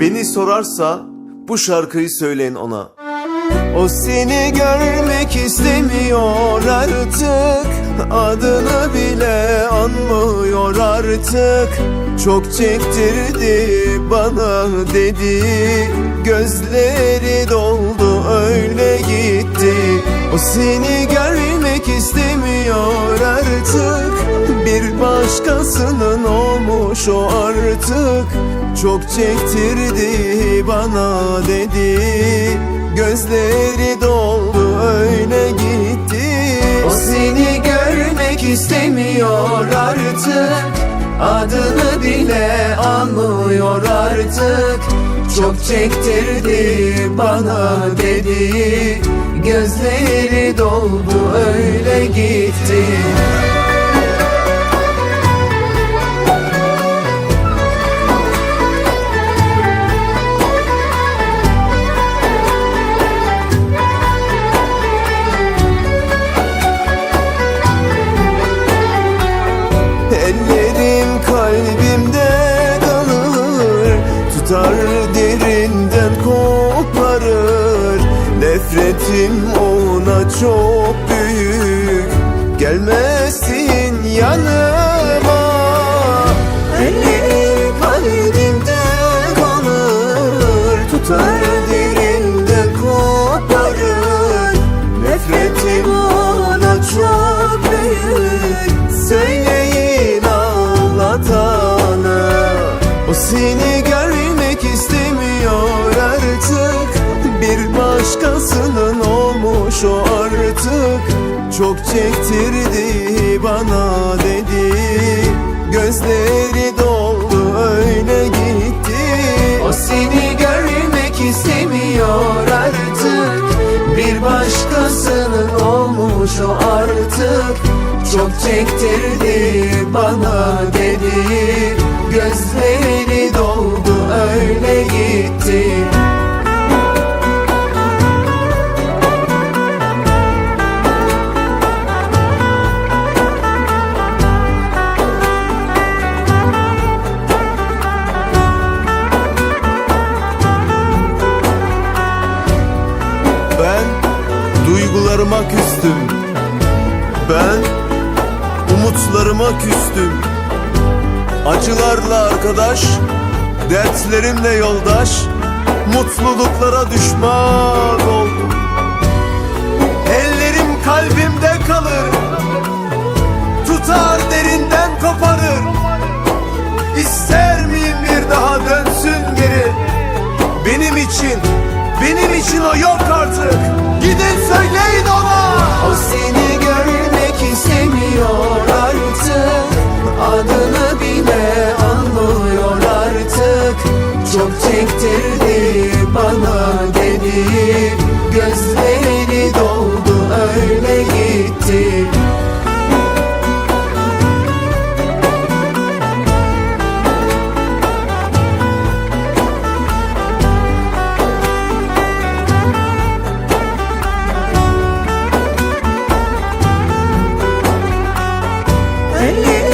Beni sorarsa bu şarkıyı söyleyin ona. O seni görmek istemiyor artık. Adını bile anmıyor artık. Çok çektirdi bana dedi. Gözleri doldu öyle gitti. O seni görmek istemiyor artık Bir başkasının olmuş o artık. Çok çektirdi bana dedi. Gözleri doldu öyle gitti. O seni görmek istemiyor artık. Adını bile anmıyor artık. Çok çektirdi bana dedi. Gözleri doldu öyle gitti Tutar derinden koparır. Nefretim ona çok büyük. Gelmesin yanıma. Ellerim başkasının olmuş o artık. Çok çektirdi bana dedi. Gözleri doldu öyle gitti. O seni görmek istemiyor artık. Bir başkasının olmuş o artık. Çok çektirdi bana dedi. Gözleri doldu öyle gitti Ben duygularıma küstüm. Ben umutlarıma küstüm. Acılarla arkadaş Dertlerimle yoldaş Mutluluklara düşman oldum. Ellerim kalbimde kalır. Tutar derinden koparır. İster miyim bir daha dönsün geri? Benim için, benim için o yok artık. Gidin söyleyin ona. O seni feliz.